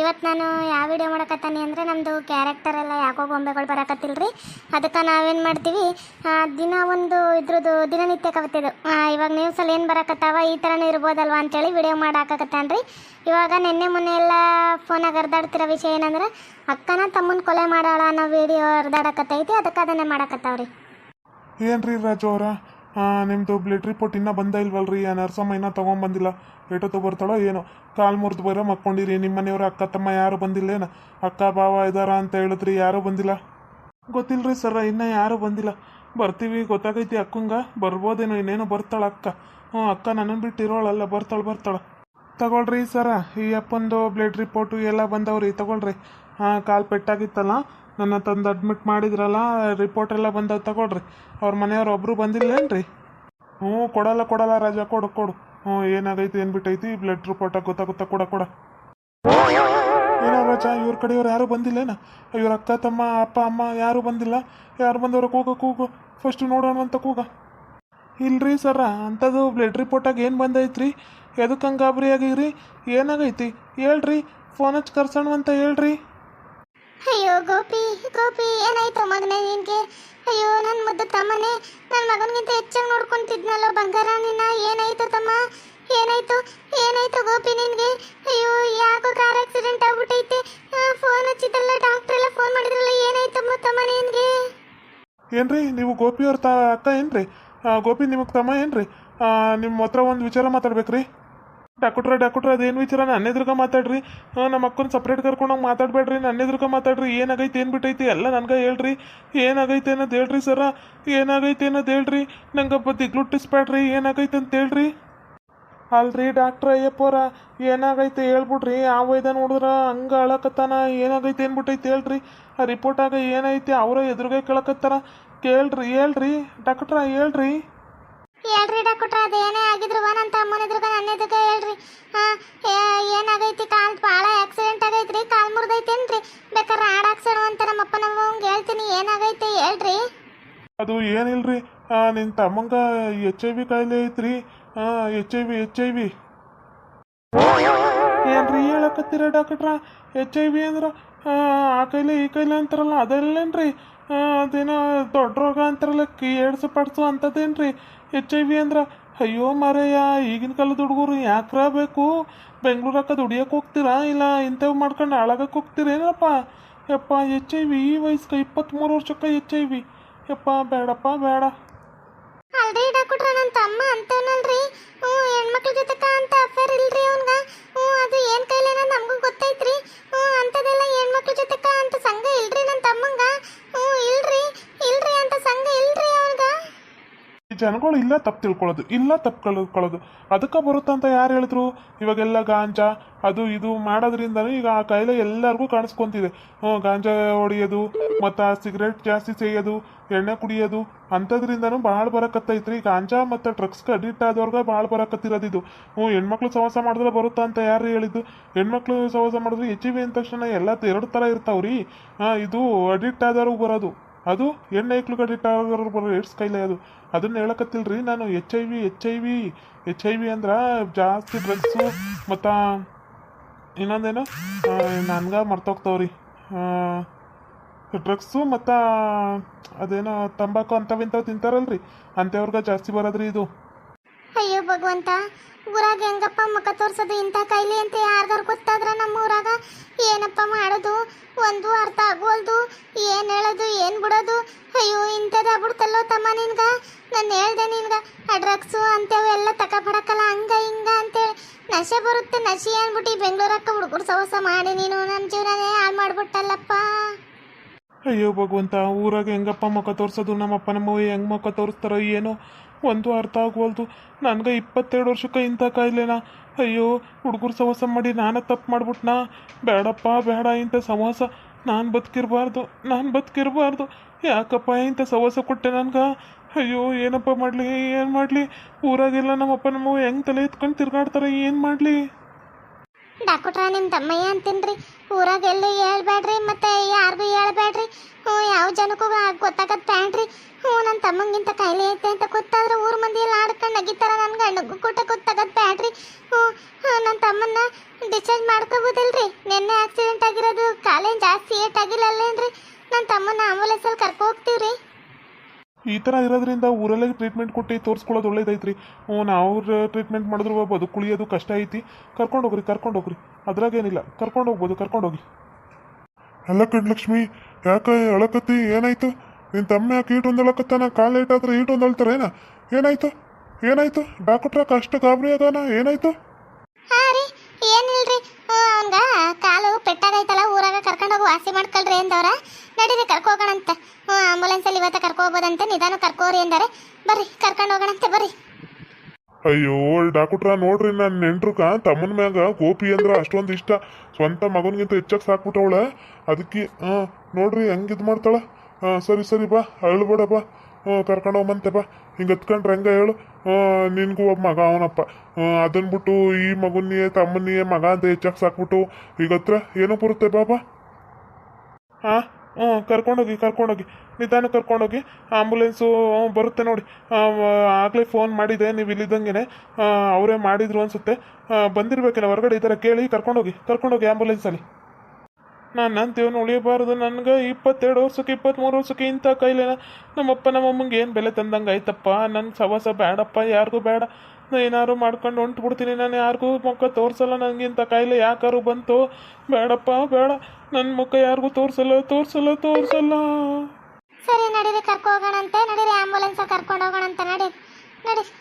ಇವತ್ತು ನಾನು ಯಾವ ವಿಡಿಯೋ ಮಾಡಕತ್ತಾನೆ ಅಂದರೆ ನಮ್ಮದು ಕ್ಯಾರೆಕ್ಟರ್ ಎಲ್ಲ ಯಾಕೋ ಗೊಂಬೆಗಳು ರೀ ಅದಕ್ಕೆ ನಾವೇನು ಮಾಡ್ತೀವಿ? ದಿನ ಒಂದು ಇದ್ರದ್ದು ದಿನನಿತ್ಯ ಕವಿತೆದು ಇವಾಗ ನ್ಯೂಸಲ್ಲಿ ಏನು ಬರಕತ್ತಾವ? ಈ ಥರನೇ ಇರ್ಬೋದಲ್ವ ಅಂತೇಳಿ ವಿಡಿಯೋ ಮಾಡಾಕತ್ತಾನ್ರಿ ಇವಾಗ ನಿನ್ನೆ ಮೊನ್ನೆ ಎಲ್ಲ ಫೋನಾಗ ಹರಿದಾಡ್ತಿರೋ ವಿಷಯ ಏನಂದ್ರೆ, ಅಕ್ಕನ ತಮ್ಮನ ಕೊಲೆ ಮಾಡೋಳ ಅನ್ನೋ ವಿಡಿಯೋ ಹರಿದಾಡಕತ್ತೈತಿ, ಅದಕ್ಕೆ ಅದನ್ನೇ ಮಾಡಕತ್ತಾವ್ರಿ. ರೀ ರಾಜು ಅವರ? ನಿಮ್ಮದು ಬ್ಲಡ್ ರಿಪೋರ್ಟ್ ಇನ್ನೂ ಬಂದ ಇಲ್ವಲ್ರಿ? ನರ್ಸಮ್ಮ ಇನ್ನೂ ತೊಗೊಂಬಂದಿಲ್ಲ. ಏಟೊತ್ತು ಬರ್ತಾಳೋ ಏನೋ? ಕಾಲು ಮುರಿದು ಬರೋ ಮಕ್ಕೊಂಡಿರಿ ನಿಮ್ಮ ಮನೆಯವ್ರ ಅಕ್ಕ ತಮ್ಮ ಯಾರು ಬಂದಿಲ್ಲೇನು? ಅಕ್ಕ ಬಾವ ಇದಾರ ಅಂತ ಹೇಳಿದ್ರಿ, ಯಾರೂ ಬಂದಿಲ್ಲ? ಗೊತ್ತಿಲ್ಲರಿ ಸರ ಇನ್ನೂ ಯಾರು ಬಂದಿಲ್ಲ. ಬರ್ತೀವಿ, ಗೊತ್ತಾಗೈತಿ ಅಕ್ಕಂಗ. ಬರ್ಬೋದೇನೋ, ಇನ್ನೇನೋ ಬರ್ತಾಳ ಅಕ್ಕ. ಹ್ಞೂ, ಅಕ್ಕ ನನ್ನನ್ನು ಬಿಟ್ಟು ಇರೋಳಲ್ಲ ಬರ್ತಾಳೆ ಬರ್ತಾಳೆ. ತಗೊಳ್ರಿ ಸರ ಈ ಅಪ್ಪಂದು ಬ್ಲಡ್ ರಿಪೋರ್ಟು ಎಲ್ಲ ಬಂದವ್ರಿ, ತಗೊಳ್ರಿ. ಹಾಂ, ಕಾಲು ಪೆಟ್ಟಾಗಿತ್ತಲ್ಲ? ನನ್ನ ತಂದು ಅಡ್ಮಿಟ್ ಮಾಡಿದ್ರಲ್ಲ, ರಿಪೋರ್ಟ್ ಎಲ್ಲ ಬಂದವ್, ತಗೊಳ್ರಿ. ಅವ್ರ ಮನೆಯವ್ರು ಒಬ್ಬರು ಬಂದಿಲ್ಲೇನ್ರಿ? ಹ್ಞೂ, ಕೊಡಲ್ಲ ಕೊಡಲ್ಲ ರಾಜ, ಕೊಡು ಕೊಡು. ಹ್ಞೂ, ಏನಾಗೈತಿ ಏನು ಬಿಟ್ಟೈತಿ ಬ್ಲಡ್ ರಿಪೋರ್ಟ್ ಗೊತ್ತಾಗುತ್ತಾ ಕೊಡ ಕೊಡ. ಏನೋ ರಾಜ, ಇವ್ರ ಕಡೆಯವ್ರು ಯಾರು ಬಂದಿಲ್ಲೇನ? ಇವ್ರ ಅಕ್ಕ, ತಮ್ಮ, ಅಪ್ಪ, ಅಮ್ಮ ಯಾರು ಬಂದಿಲ್ಲ. ಯಾರು ಬಂದವ್ರ ಕೂಗ ಕೂಗು. ಫಸ್ಟ್ ನೋಡೋಣ ಅಂತ ಕೂಗ. ಇಲ್ರಿ ಸರ ಅಂಥದ್ದು ಬ್ಲಡ್ ರಿಪೋರ್ಟಾಗ ಏನು ಬಂದೈತ್ರಿ? ಎದಕ್ಕೆ ಹಂಗೆ ಗಾಬರಿ ಆಗಿರಿ? ಏನಾಗೈತಿ? ಹೇಳ್ರಿ ಫೋನ್ ಹಚ್ಚಿ ಕರ್ಸೋಣ ಅಂತ ಹೇಳ್ರಿ. ಅಯ್ಯೋ, ಗೋಪಿ ಗೋಪಿ, ಏನಾಯ್ತು ಮಗನೇ ನಿನ್ಗೆ? ಅಯ್ಯೋ ನನ್ನ ತಮ್ಮನೆ. ನನ್ನ ಮಗನಿಗಿಂತ ಹೆಚ್ಚಾಗಿ ನೋಡ್ಕೊಂತಿದ್ನಲ್ಲ ಬಂಗಾರ ನಿನ್ನ. ಏನಾಯ್ತು ತಮ್ಮ? ಏನಾಯ್ತು? ಏನಾಯ್ತು ಗೋಪಿ ನಿನ್ಗೆ? ಅಯ್ಯೋ, ಯಾಕೋ ಕಾರ್ ಆಕ್ಸಿಡೆಂಟ್ ಆಗ್ಬಿಟ್ಟೈತೆ ಫೋನ್ ಹಚ್ಚಿದ್ದಲ್ಲ ಡಾಕ್ಟರ್ ಎಲ್ಲ ಫೋನ್ ಮಾಡಿದ್ರಲ್ಲ, ಏನಾಯ್ತು ತಮ್ಮ ನಿನ್ಗೆ? ಏನ್ರಿ, ನೀವು ಗೋಪಿಯವ್ರ ತ ಅಕ್ಕ ಏನ್ರಿ? ಗೋಪಿ ನಿಮಗೆ ತಮ್ಮ ಏನ್ರಿ? ನಿಮ್ಮ ಹತ್ರ ಒಂದು ವಿಚಾರ ಮಾತಾಡ್ಬೇಕ್ರಿ. ಡಾಕ್ಟ್ರ ಡಾಕ್ಟ್ರ, ಅದೇನು ವಿಚಾರ? ನನ್ನ ಎದುರುಗ ಮಾತಾಡ್ರಿ. ನಮ್ಮ ಅಕ್ಕನ ಸಪ್ರೇಟ್ ಕರ್ಕೊಂಡೋಗಿ ಮಾತಾಡಬೇಡ್ರಿ. ನನ್ನ ಎದುರುಗ ಮಾತಾಡ್ರಿ. ಏನಾಗೈತೆ, ಏನು ಬಿಟ್ಟೈತಿ? ಎಲ್ಲ ನನಗೆ ಹೇಳ್ರಿ. ಏನಾಗೈತೆ ಅನ್ನೋದು ಹೇಳ್ರಿ, ಸರ. ಏನಾಗೈತೆ ಅನ್ನೋದು ಹೇಳ್ರಿ. ನಂಗೆ ಒಬ್ಬ ದಿಗ್ಲುಟ್ಟಿಸ್ಬೇಡ್ರಿ ಏನಾಗೈತೆ ಅಂತ ಹೇಳ್ರಿ. ಅಲ್ರಿ ಡಾಕ್ಟ್ರ, ಅಯ್ಯಪ್ಪವ್ರ. ಏನಾಗೈತೆ ಹೇಳ್ಬಿಡ್ರಿ. ಆ ವೈದ ನೋಡಿದ್ರೆ ಹಂಗೆ ಅಳಕತ್ತಾನ. ಏನಾಗೈತೆ ಏನ್ಬಿಟ್ಟೈತೆ ಹೇಳ್ರಿ. ಆ ರಿಪೋರ್ಟಾಗ ಏನೈತೆ ಅವರ ಎದುರುಗೈ ಕೇಳಕತ್ತಾರ. ಕೇಳ್ರಿ, ಹೇಳ್ರಿ. ಡಾಕ್ಟ್ರ, ಹೇಳ್ರಿ. ಹೇಳ್ರಿ ಡಾಕ್ಟ್ರ ಏನೇ ಆಗಿದ್ರು ನನ್ನ ತಮ್ಮನ ಎದುರುಗ, ನನ್ನ ಎದುರುಗ ಹೇಳ್ರಿ. ಏನಾಗೈತಿ ಕಾಲ್ ಭಾಳ ಆಕ್ಸಿಡೆಂಟ್ ಆಗೈತ್ರಿ, ಕಾಲ್ ಮುರಿದೈತೇನ್ರಿ? ಬೇಕಾದ್ರೆ ಆಡ್ ಹಾಕ್ಸೋಣ ಅಂತ ನಮ್ಮಪ್ಪ ನಮ್ಮವ್ಗೆ ಹೇಳ್ತೀನಿ, ಏನಾಗೈತೆ ಹೇಳ್ರಿ. ಅದು ಏನಿಲ್ರಿ? ನಿನ್ನ ತಮ್ಮಂಗ ಎಚ್ ಐ ವಿ ಕಾಯಿಲೆ ಐತ್ರಿ. H I V H I V ಏನ್ರಿ ಹೇಳಕತ್ತೀರ ಡಾಕ್ಟ್ರ? ಎಚ್ ಐ ವಿ ಅಂದ್ರ ಆ, ಕಾಯಿಲೆ ಈ ಕೈಲೆ ಅಂತಾರಲ್ಲ ಅದಲ್ಲೇನ್ರಿ? ಅದೇನೋ ದೊಡ್ಡ ರೋಗ ಅಂತಾರಲ್ಲ ಏಡ್ಸು ಪಡ್ಸು ಅಂಥದ್ದೇನ್ರಿ? ಎಚ್ ಐ ವಿ ಅಂದ್ರೆ ಅಯ್ಯೋ ಮಾರಯ್ಯ ಈಗಿನ ಕಾಲದ ಹುಡುಗರು ಯಾಕ್ರ ಬೇಕು? ಬೆಂಗ್ಳೂರಕ್ಕ ದುಡಿಯಕ್ಕೆ ಹೋಗ್ತೀರಾ? ಇಲ್ಲ ಇಂಥವು ಮಾಡ್ಕೊಂಡು ಹಾಳಾಗಕ್ಕೆ ಹೋಗ್ತೀರೇನಪ್ಪ ಯಪ್ಪ ಎಚ್ ಐ ವಿ ಈ ವಯಸ್ಸಿಗೆ ಇಪ್ಪತ್ತ್ಮೂರು ವರ್ಷಕ್ಕೆ ಎಚ್ ಐ ವಿ ಯಪ್ಪ ಬೇಡಪ್ಪ ಬೇಡ ಅಲ್ರಿ ಡಾಕ್ಟ್ರ ನನ್ನ ತಮ್ಮ ಅಂತವನಲ್ರಿ. ಹೆಣ್ಮಕ್ಳ ಜೊತೆ ಅಂತ ಅಫೇರ್ ಇಲ್ರಿ ಅವ್ನ್ಗ. ಜನಗಳು ಇಲ್ಲ ತಪ್ಪು ತಿಳ್ಕೊಳ್ಳೋದು, ಇಲ್ಲ ತಪ್ಪು ಕಳ್ಕೊಳ್ಳೋದು ಅದಕ್ಕೆ ಬರುತ್ತೆ ಅಂತ ಯಾರು ಹೇಳಿದ್ರು? ಇವಾಗೆಲ್ಲ ಗಾಂಜಾ, ಅದು ಇದು ಮಾಡೋದ್ರಿಂದನೇ ಈಗ ಆ ಕಾಯಿಲೆ ಎಲ್ಲರಿಗೂ ಕಾಣಿಸ್ಕೊತಿದೆ. ಹ್ಞೂ, ಗಾಂಜಾ ಹೊಡೆಯೋದು, ಮತ್ತು ಸಿಗರೇಟ್ ಜಾಸ್ತಿ ಸೇಯೋದು, ಎಣ್ಣೆ ಕುಡಿಯೋದು, ಅಂಥದ್ರಿಂದನೂ ಭಾಳ ಬರಕತ್ತೈತ್ರಿ ಗಾಂಜಾ ಮತ್ತು ಡ್ರಗ್ಸ್ಗೆ ಅಡಿಕ್ಟ್ ಆದವ್ರಿಗೆ ಭಾಳ ಬರಕತ್ತಿರೋದು ಇದು. ಹ್ಞೂ, ಹೆಣ್ಮಕ್ಳು ಸವಾಸ ಮಾಡಿದ್ರೆ ಬರುತ್ತಾ ಅಂತ ಯಾರು ಹೇಳಿದ್ದು? ಹೆಣ್ಮಕ್ಳು ಸವಾಸ ಮಾಡಿದ್ರೆ ಎಚ್ ಇ ವಿ ಅಂದ ತಕ್ಷಣ ಎಲ್ಲ ಎರಡು ಥರ ಇರ್ತಾವ್ರಿ. ಇದು ಅಡಿಕ್ಟ್ ಆದವ್ರಿಗೆ ಬರೋದು. ಅದು ಎಣ್ಣೆ ಐಕ್ಳಿಗೆ ಗಾಡಿ ಆಗೋರು ಬರೋ ಏಡ್ಸ್ ಕೈಲೆ ಅದು. ಅದನ್ನ ಹೇಳಕತ್ತಿಲ್ರಿ ನಾನು H I V H I V H I V ಅಂದ್ರೆ ಜಾಸ್ತಿ ಡ್ರಗ್ಸು ಮತ್ತು ಇನ್ನೊಂದೇನು? ನನ್ಗೆ ಮರ್ತೋಗ್ತಾವ್ರಿ. ಡ್ರಗ್ಸು ಮತ್ತು ಅದೇನೋ ತಂಬಾಕು ಅಂಥವಿಂಥವು ತಿಂತಾರಲ್ರಿ. ಅಂಥವ್ರಿಗೆ ಜಾಸ್ತಿ ಬರೋದ್ರಿ ಇದು. ಅಯ್ಯೋ ಭಗವಂತ, ಊರಾಗ ಹೆಂಗಪ್ಪ ಮುಖ ತೋರ್ಸೋದು ಇಂಥ ಕಾಯಿಲೆ ಅಂತ ಯಾರ್ದಾರು ಗೊತ್ತಾದ್ರ ನಮ್ಮ ಊರಾಗ ಏನಪ್ಪ ಮಾಡೋದು? ಒಂದು ಅರ್ಥ ಆಗೋಲ್ದು? ಏನು ಹೇಳೋದು? ಏನು ಬಿಡೋದು? ಅಯ್ಯೋ ಇಂಥದ್ದಾಗ್ಬಿಡ್ತಲ್ಲೋ ತಮ್ಮ ನಿನ್ಗ? ನಾನು ಹೇಳ್ದೆ ನಿನ್ಗ, ಆ ಡ್ರಗ್ಸು ತಕ ತಗೊಬಡಕಲ್ಲ ಹಂಗ ಹಿಂಗ ಅಂತೇಳಿ ನಶೆ ಬರುತ್ತೆ, ನಶೆ ಅಂದ್ಬಿಟ್ಟು ಬೆಂಗಳೂರಕ್ಕ ಹುಡುಗರು ಸವಸ ಮಾಡಿ ನೀನು ನನ್ನ ಜೀವನನೇ ಹಾಳು ಮಾಡ್ಬಿಟ್ಟಲ್ಲಪ್ಪ. ಅಯ್ಯೋ, ಭಗವಂತ, ಊರಾಗ ಹೆಂಗಪ್ಪ ಮುಖ ತೋರ್ಸೋದು? ನಮ್ಮಪ್ಪ ನಮ್ಮ ಹೆಂಗೆ ಮುಖ ತೋರಿಸ್ತಾರೋ ಏನೋ? ಒಂದು ಅರ್ಥ ಆಗ್ವಲ್ದು. ನನಗೆ ಇಪ್ಪತ್ತೆರಡು ವರ್ಷಕ್ಕೆ ಇಂಥ ಕಾಯಿಲೆನಾ? ಅಯ್ಯೋ, ಹುಡುಗರು ಸವಾಸ ಮಾಡಿ ನಾನು ತಪ್ಪು ಮಾಡ್ಬಿಟ್ನಾ? ಬೇಡಪ್ಪ, ಬೇಡ ಇಂಥ ಸಹವಾಸ ನಾನು ಬದುಕಿರಬಾರ್ದು ನಾನು ಬದುಕಿರಬಾರ್ದು. ಯಾಕಪ್ಪ ಇಂಥ ಸವಾಸ ಕೊಟ್ಟೆ ನನ್ಗೆ? ಅಯ್ಯೋ, ಏನಪ್ಪ ಮಾಡಲಿ, ಏನು ಮಾಡಲಿ? ಊರಾಗೆಲ್ಲ ನಮ್ಮಪ್ಪ ನಮ್ಮ ಹೆಂಗ್ ತಲೆ ಎತ್ಕೊಂಡು ತಿರ್ಗಾಡ್ತಾರೆ, ಏನು ಮಾಡಲಿ? ಡಾಕ್ಟ್ರ ನಿಮ್ಮ ತಮ್ಮಯ್ಯ ಅಂತೀನ್ರಿ. ಊರಾಗ ಎಲ್ಲಿ ಹೇಳ್ಬೇಡ್ರಿ ಮತ್ತೆ ಯಾರಿಗೂ ಹೇಳ್ಬೇಡ್ರಿ ಹ್ಞೂ, ಯಾವ ಜನಕ್ಕೂ ಗೊತ್ತಾಗತ್ತೆ ಬ್ಯಾಡ್ರಿ. ಹ್ಞೂ ನನ್ನ ತಮ್ಮಂಗಿಂತ ಕಾಯಿಲೆ ಐತೆ ಅಂತ ಗೊತ್ತಾದ್ರೆ ಊರ ಮಂದಿ ಎಲ್ಲ ಆಡ್ಕೊಂಡು ನಗಿತಾರ ನನ್ನ ಗಂಡಗೂ ಕೂಟ ಗೊತ್ತಾಗತ್ತೆ ಬ್ಯಾಡ್ರಿ. ಹ್ಞೂ ನನ್ನ ತಮ್ಮನ್ನ ಡಿಸ್ಚಾರ್ಜ್ ಮಾಡ್ಕೋಬೋದಲ್ರಿ ನಿನ್ನೆ ಆಕ್ಸಿಡೆಂಟ್ ಆಗಿರೋದು ಕಾಲೇನ್ ಜಾಸ್ತಿ ಏಟ್ ಆಗಿಲ್ಲಲ್ಲೇನ್ರಿ? ನನ್ನ ತಮ್ಮನ್ನ ಆಂಬುಲೆನ್ಸಲ್ಲಿ ಕರ್ಕೊ ಹೋಗ್ತೀವ್ರಿ. ಈ ಥರ ಇರೋದ್ರಿಂದ ಊರಲ್ಲೇ ಟ್ರೀಟ್ಮೆಂಟ್ ಕೊಟ್ಟು ತೋರಿಸ್ಕೊಳ್ಳೋದು ಒಳ್ಳೇದೈತ್ರಿ. ಹ್ಞೂ ನಾವು ಟ್ರೀಟ್ಮೆಂಟ್ ಮಾಡಿದ್ರು ಬದುಕುಳಿಯೋದು ಕಷ್ಟ ಐತಿ. ಕರ್ಕೊಂಡು ಹೋಗ್ರಿ ಕರ್ಕೊಂಡು ಹೋಗ್ರಿ. ಅದ್ರಾಗೇನಿಲ್ಲ. ಕರ್ಕೊಂಡು ಹೋಗ್ಬೋದು ಕರ್ಕೊಂಡು ಹೋಗಿ. ಅಲ್ಲ ಲಕ್ಷ್ಮಿ ಯಾಕೆ ಅಳಕತ್ತಿ? ಏನಾಯ್ತು? ನಿನ್ನ ತಮ್ಮ ಯಾಕೆ ಈಟ್ ಒಂದಳಕತ್ತಾನ ಕಾಲು ಏಟಾದ್ರೆ ಈಟ್ ಏನ ಏನಾಯ್ತು? ಏನಾಯ್ತು? ಡಾಕ್ಟ್ರ ಕಷ್ಟ ಗಾಬರಿ ಅದಾನ? ಏನಾಯ್ತು? ಕಾಲು ಪೆಟ್ಟಾಗೈತಲ್ಲ, ಊರಾಗ ಕರ್ಕೊಂಡು ಹೋಗಿ ವಾಸಿ ಮಾಡ್ಕೊಳ್ರಿ ಎಂದವ್ರ. ನಡೀರಿ, ಕರ್ಕೋಗೋಣಂತ. ಆಂಬುಲೆನ್ಸಲ್ಲಿ ಇವತ್ತು ಕರ್ಕೊ ನಿಧಾನ ಕರ್ಕೋರಿ ಎಂದರೆ. ಬರ್ರಿ, ಕರ್ಕೊಂಡು ಹೋಗೋಣಂತೆ, ಬರ್ರಿ. ಅಯ್ಯೋ ಡಾಕ್ಟ್ರ ನೋಡ್ರಿ ನನ್ನ ನೆಂಟ್ರುಕ ತಮ್ಮನ ಮ್ಯಾಗ ಗೋಪಿ ಅಂದ್ರೆ ಅಷ್ಟೊಂದು ಇಷ್ಟ. ಸ್ವಂತ ಮಗನಿಗಿಂತ ಹೆಚ್ಚಾಗಿ ಸಾಕ್ಬಿಟ್ಟವಳ. ಅದಕ್ಕೆ ನೋಡ್ರಿ, ಹೆಂಗೆ ಮಾಡ್ತಾಳ? ಹಾಂ ಸರಿ ಸರಿ, ಬಾ, ಅಳ್ಬೇಡ, ಬಾ. ಕರ್ಕೊಂಡು ಹೋಗಂತೆ ಬಾ. ಹಿಂಗೆ ಹತ್ಕೊಂಡ್ರೆ ಹೆಂಗೆ ಹೇಳು. ನಿನಗೂ ಒಬ್ಬ ಮಗ ಅವನಪ್ಪ. ಅದನ್ನ ಬಿಟ್ಟು ಈ ಮಗುನಿಯೇ ತಮ್ಮನಿಯೇ ಮಗ ಅಂತ ಹೆಚ್ಚಾಗಿ ಸಾಕ್ಬಿಟ್ಟು ಈಗ ಹತ್ರ ಏನೋ ಬರುತ್ತೆ ಬಾಬಾ ಹಾಂ ಹ್ಞೂ ಕರ್ಕೊಂಡೋಗಿ ಕರ್ಕೊಂಡೋಗಿ. ನಿಧಾನ ಕರ್ಕೊಂಡೋಗಿ, ಆಂಬುಲೆನ್ಸು ಬರುತ್ತೆ ನೋಡಿ. ಆಗಲೇ ಫೋನ್ ಮಾಡಿದೆ, ನೀವು ಇಲ್ಲಿದ್ದಂಗೆ ಅವರೇ ಮಾಡಿದ್ರು ಅನಿಸುತ್ತೆ. ಬಂದಿರಬೇಕಲ್ಲ ಹೊರಗಡೆ ಈ ಥರ ಕೇಳಿ ಕರ್ಕೊಂಡೋಗಿ ಕರ್ಕೊಂಡೋಗಿ ಆಂಬುಲೆನ್ಸಲ್ಲಿ. ನಾನು ಅಂತೀವನು ಉಳಿಯಬಾರ್ದು. ನನಗೆ ಇಪ್ಪತ್ತೆರಡು ವರ್ಷಕ್ಕೆ ಇಪ್ಪತ್ತ್ಮೂರು ವರ್ಷಕ್ಕೆ ಇಂಥ ಕೈಲೇನ? ನಮ್ಮಪ್ಪ ನಮ್ಮಮ್ಮಂಗೆ ಏನು ಬೆಲೆ ತಂದಂಗೆ ಆಯ್ತಪ್ಪ? ನನಗೆ ಸವಾಸ ಬೇಡಪ್ಪ ಯಾರಿಗೂ ಬೇಡ ನಾನು ಏನಾದ್ರು ಮಾಡ್ಕೊಂಡು ಹೊಂಟು ಬಿಡ್ತೀನಿ. ನಾನು ಯಾರಿಗೂ ಮುಖ ತೋರಿಸಲ್ಲ. ನನಗೆ ಇಂಥ ಕಾಯಿಲೆ ಯಾಕಾರು ಬಂತು? ಬೇಡಪ್ಪ ಬೇಡ ನನ್ನ ಮುಖ ಯಾರಿಗೂ ತೋರಿಸಲ್ಲ ತೋರಿಸಲ್ಲ ತೋರಿಸಲ್ಲ. ಸರಿ ನಡೀರಿ. ಕರ್ಕೊ ಹೋಗೋಣಂತೆ. ನಡೀರಿ. ಆಂಬುಲೆನ್ಸ್ ಕರ್ಕೊಂಡು ಹೋಗೋಣಂತೆ. ನಡೀರಿ ನಡೀರಿ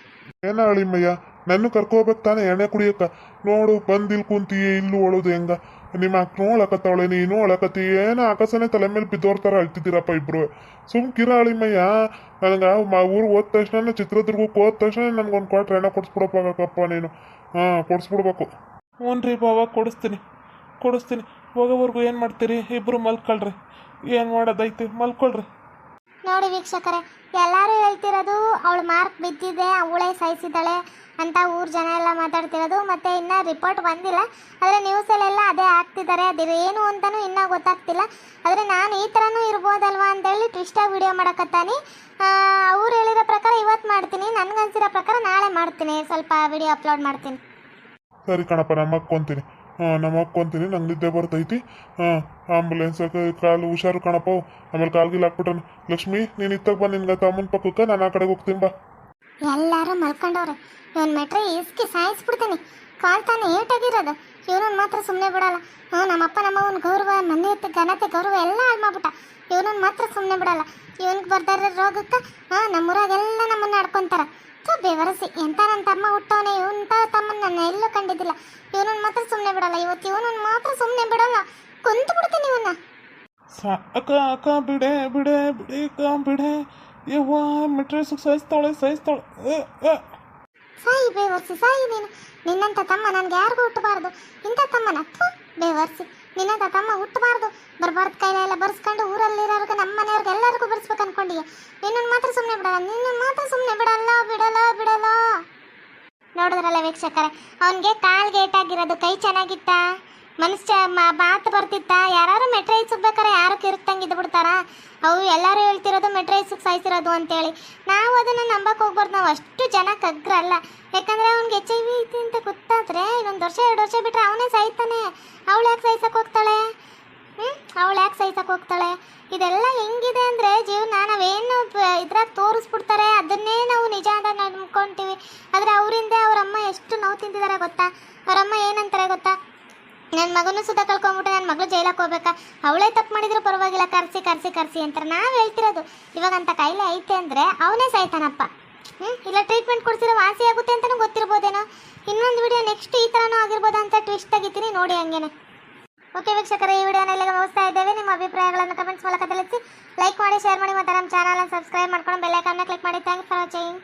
ಏನ ಅಳಿಮಯ್ಯ ನನ್ನ ಕರ್ಕೋಬೇಕು ತಾನೇ ಎಣ್ಣೆ ಕುಡಿಯಕ್ಕ. ನೋಡು, ಬಂದಿಲ್ ಕುಂತೀಯ, ಇಲ್ಲೂ ಒಳದು ಹೆಂಗ? ನಿಮ್ಮ ಅಕ್ಕ ನೋಳಕತ್ತಾಳೆ ನೀನು ಒಳಕತ್ತಿ ಏನೋ ಆಕಾಶನೆ ತಲೆ ಮೇಲೆ ಬಿದ್ದೋರ್ತಾರ ಅಳ್ತಿದ್ದೀರಪ್ಪ ಇಬ್ರು. ಸುಮ್ ಕಿರಾಳಿಮಯ್ಯ ಅಳಿಮಯ್ಯ ಮಾ ಊರು ಹೋದ ತಕ್ಷಣ ಚಿತ್ರದುರ್ಗಕ್ಕೆ ಹೋದ ತಕ್ಷಣ ನನಗೊಂದು ಕ್ವಾಟ್ರ್ ಎಣ್ಣೆ ಕೊಡ್ಸ್ಬಿಡಪ್ಪ ನೀನು. ಹಾಂ, ಕೊಡಿಸ್ಬಿಡ್ಬೇಕು. ಹ್ಞೂ ರೀ ಬಾವ, ಕೊಡಿಸ್ತೀನಿ. ಕೊಡಿಸ್ತೀನಿ. ಹೋಗೋವರೆಗೂ ಏನು ಮಾಡ್ತೀರಿ? ಇಬ್ಬರು ಮಲ್ಕೊಳ್ರಿ. ಏನು ಮಾಡೋದೈತಿ ಮಲ್ಕೊಳ್ರಿ. ನೋಡಿ ವೀಕ್ಷಕರೇ, ಎಲ್ಲರೂ ಹೇಳ್ತಿರೋದು ಅವಳು ಮಾರ್ಕ್ ಬಿದ್ದಿದೆ, ಅವಳೇ ಸಹಿಸಿದ್ದಾಳೆ ಅಂತ ಊರ್ ಜನ ಎಲ್ಲ ಮಾತಾಡ್ತಿರೋದು, ಮತ್ತೆ ಇನ್ನ ರಿಪೋರ್ಟ್ ಬಂದಿಲ್ಲ. ಆದರೆ ನ್ಯೂಸಲ್ಲೆಲ್ಲ ಅದೇ ಆಗ್ತಿದ್ದಾರೆ ಅದು ಏನು ಅಂತಾನೂ ಇನ್ನೂ ಗೊತ್ತಾಗ್ತಿಲ್ಲ. ಆದರೆ ನಾನು ಈ ಥರನೂ ಇರ್ಬೋದಲ್ವಾ ಅಂತೇಳಿ ಟ್ವಿಸ್ಟಾಗಿ ವಿಡಿಯೋ ಮಾಡಕತ್ತಾನಿ. ಅವ್ರು ಹೇಳಿದ ಪ್ರಕಾರ ಇವತ್ತು ಮಾಡ್ತೀನಿ. ನನಗನ್ಸಿರೋ ಪ್ರಕಾರ ನಾಳೆ ಮಾಡ್ತೀನಿ. ಸ್ವಲ್ಪ ವಿಡಿಯೋ ಅಪ್ಲೋಡ್ ಮಾಡ್ತೀನಿ. ಸರಿ ಕಣಪ್ಪ ನಮ್ಮ ಅಕ್ಕೊಂತೀನಿ ಹಾಂ ನಮ್ಮ ಅಕ್ಕೊಂತೀನಿ ನಂಗೆ ನಿದ್ದೆ ಬರ್ತೈತಿ. ಹಾಂ ಆಂಬುಲೆನ್ಸ್ ಕಾಲು ಹುಷಾರು ಕಣಪ್ಪ. ಆಮೇಲೆ ಕಾಲ್ಗಿಲ್ ಹಾಕ್ಬಿಟ್ಟನು ಲಕ್ಷ್ಮಿ, ನೀನು ಇತ್ತಾಗ ಬಾ ನಿನ್ಗೆ ತಮ್ಮನ ಪಕ್ಕಕ್ಕೆ, ನಾನು ಆ ಕಡೆಗೆ ಹೋಗ್ತೀನಿ ಬಾ. ಎಲ್ಲರೂ ಮಲ್ಕೊಂಡವ್ರೆ. ಇವನ್ ಮೆಟ್ರೆ ಇಸ್ಕಿ ಸಾಯಿಸ್ಬಿಡ್ತೀನಿ. ಕಾಲ್ ತಾನೇ ಏಟಾಗಿರೋದು. ಇವನನ್ನ ಮಾತ್ರ ಸುಮ್ಮನೆ ಬಿಡಲ್ಲ. ಹ್ಞೂ, ನಮ್ಮಪ್ಪ ನಮ್ಮವನ ಗೌರವ ಮನೆಯತ್ತೆ ಘನತೆ, ಗೌರವ ಎಲ್ಲ ಹಾಳು ಮಾಡ್ಬಿಟ್ಟ. ಇವನನ್ನ ಮಾತ್ರ ಸುಮ್ಮನೆ ಬಿಡಲ್ಲ. ಇವನ್ಗೆ ಬರ್ತಾರ ಇರೋ ರೋಗಕ್ಕೆ, ಹಾಂ, ನಮ್ಮೂರಾಗೆಲ್ಲ ನಮ್ಮನ್ನು ಆಡ್ಕೊಂತಾರ. ಸೊ ಬೆವರಸಿ ಎಂಥ ನನ್ನ ತಮ್ಮ ಹುಟ್ಟವನೇ ಇವಂತ ತಮ್ಮನ ನಾನು ಎಲ್ಲೂ ಕಂಡಿದ್ದಿಲ್ಲ. ಇವನನ್ನ ಮಾತ್ರ ಸುಮ್ಮನೆ ಬಿಡಲ್ಲ ಇವತ್ತು ಇವನನ್ನ ಮಾತ್ರ ಸುಮ್ಮನೆ ಬಿಡಲ್ಲ. ಕುಂತು ಬಿಡ್ತೀನಿ ಇವನ್ನ. ಅಕ್ಕ ಅಕ್ಕ ಬಿಡೆ ಬಿಡೆ ಬಿಡೆ ಅಕ್ಕ ಬಿಡೆ ಯವ್ವ ಮೆಟ್ರೆಸ್ ಸಹಿಸ್ತಾಳೆ ಸಹಿಸ್ತಾಳೆ. ಸಾಯಿ ಬೇವರ್ಸಿ ಸಾಯಿ ನೀನು. ನಿನ್ನಂಥ ತಮ್ಮ ನನಗೆ ಯಾರಿಗೂ ಹುಟ್ಟಬಾರ್ದು. ಇಂಥ ತಮ್ಮನ ಥು ಬೇವರ್ಸಿ. ನಿನ್ನಂಥ ತಮ್ಮ ಹುಟ್ಟಬಾರ್ದು. ಬರಬಾರ್ದು ಕೈಲೆಲ್ಲ ಬರ್ಸ್ಕೊಂಡು ಊರಲ್ಲಿರೋರ್ಗೆ ನಮ್ಮ ಮನೆಯವ್ರಿಗೆ ಎಲ್ಲರಿಗೂ ಬರ್ಸ್ಬೇಕು ಅನ್ಕೊಂಡಿಯ ನಿನ್ನನ್ನು ಮಾತ್ರ ಸುಮ್ಮನೆ ಬಿಡಲ್ಲ, ನಿನ್ನನ್ನು ಮಾತ್ರ ಸುಮ್ಮನೆ ಬಿಡಲ್ಲ ಬಿಡಲ್ಲ ಬಿಡಲ್ಲ. ನೋಡಿದ್ರಲ್ಲ ವೀಕ್ಷಕರೇ, ಅವನಿಗೆ ಕಾಲ್ಗೆ ಏಟಾಗಿರೋದು ಕೈ ಚೆನ್ನಾಗಿತ್ತ? ಮನಸ್ಸು ಮಾತು ಬರ್ತಿತ್ತ? ಯಾರು ಮೆಟ್ರೈಸ್ ಬೇಕಾರೆ ಯಾರು ಕಿರುತ್ತಂಗೆ ಇದ್ದು ಬಿಡ್ತಾರ? ಅವು ಎಲ್ಲರೂ ಹೇಳ್ತಿರೋದು ಮೆಟ್ರೈಸಿಗೆ ಸಾಯಿಸಿರೋದು ಅಂತೇಳಿ. ನಾವು ಅದನ್ನು ನಂಬಕ್ಕೆ ಹೋಗ್ಬಾರ್ದು. ನಾವು ಅಷ್ಟು ಜನ ಕಗ್ರಲ್ಲ. ಯಾಕಂದ್ರೆ ಅವ್ನಿಗೆ ಎಚ್ ಐ ವಿ ಐತಿ ಅಂತ ಗೊತ್ತಾದ್ರೆ ಇನ್ನೊಂದು ವರ್ಷ, ಎರಡು ವರ್ಷ ಬಿಟ್ರೆ ಅವನೇ ಸಾಯ್ತಾನೆ. ಅವಳು ಯಾಕೆ ಸಾಯ್ಸಕ್ಕೆ ಹೋಗ್ತಾಳೆ? ಹ್ಞೂ ಅವಳು ಯಾಕೆ ಸಾಯ್ಸಕ್ಕೆ ಹೋಗ್ತಾಳೆ? ಇದೆಲ್ಲ ಹೆಂಗಿದೆ ಅಂದರೆ ಜೀವನ ನಾವೇನು ಇದ್ರಾಗ ತೋರಿಸ್ಬಿಡ್ತಾರೆ. ಅದನ್ನೇ ನಾವು ನಿಜ ಅಂತ ನಂಬ್ಕೊತೀವಿ ಆದರೆ ಅವರಿಂದ ಅವರಮ್ಮ ಎಷ್ಟು ನೋವು ತಿಂತಿದ್ದಾರೆ ಗೊತ್ತಾ? ಅವರಮ್ಮ ಏನಂತಾರೆ ಗೊತ್ತಾ? ನನ್ನ ಮಗನೂ ಸುತ್ತ ಕಳ್ಕೊಂಡ್ಬಿಟ್ಟು ನನ್ನ ಮಗಳು ಜೈಲಕ್ಕೆ ಹೋಗ್ಬೇಕಾ? ಅವಳೇ ತಪ್ಪು ಮಾಡಿದ್ರು ಪರವಾಗಿಲ್ಲ, ಕರ್ಸಿ ಕರ್ಸಿ ಕರ್ಸಿ ಅಂತಾರೆ ನಾವು ಹೇಳ್ತಿರೋದು. ಇವಾಗ ಅಂತ ಕಾಯಿಲೆ ಐತೆ ಅಂದರೆ ಅವನೇ ಸಾಯ್ತಾನಪ್ಪ ಹ್ಞೂ ಇಲ್ಲ ಟ್ರೀಟ್ಮೆಂಟ್ ಕೊಡ್ಸಿರೋ ವಾಸಿ ಆಗುತ್ತೆ ಅಂತಲೂ ಗೊತ್ತಿರ್ಬೋದೇನೋ? ಇನ್ನೊಂದು ವಿಡಿಯೋ ನೆಕ್ಸ್ಟ್ ಈ ಥರನೂ ಆಗಿರ್ಬೋದು ಅಂತ ಟ್ವಿಸ್ಟ್ ತೆಗಿತೀನಿ, ನೋಡಿ ಹಂಗೇನೆ. ಓಕೆ ವೀಕ್ಷಕರೇ, ಈ ವಿಡಿಯೋನ ಇಲ್ಲಿಗೆ ಮುಗಿಸ್ತಾ ಇದ್ದೇವೆ. ನಿಮ್ಮ ಅಭಿಪ್ರಾಯಗಳನ್ನು ಕಮೆಂಟ್ಸ್ ಮೂಲಕ ತಿಳಿಸಿ. ಲೈಕ್ ಮಾಡಿ ಶೇರ್ ಮಾಡಿ ಮತ್ತು ನಮ್ಮ ಚಾನಲನ್ನು ಸಬ್ಸ್ಕ್ರೈಬ್ ಮಾಡ್ಕೊಂಡು ಬೆಲ್ಲೈಕನ್ನ ಕ್ಲಿಕ್ ಮಾಡಿ. Thanks for watching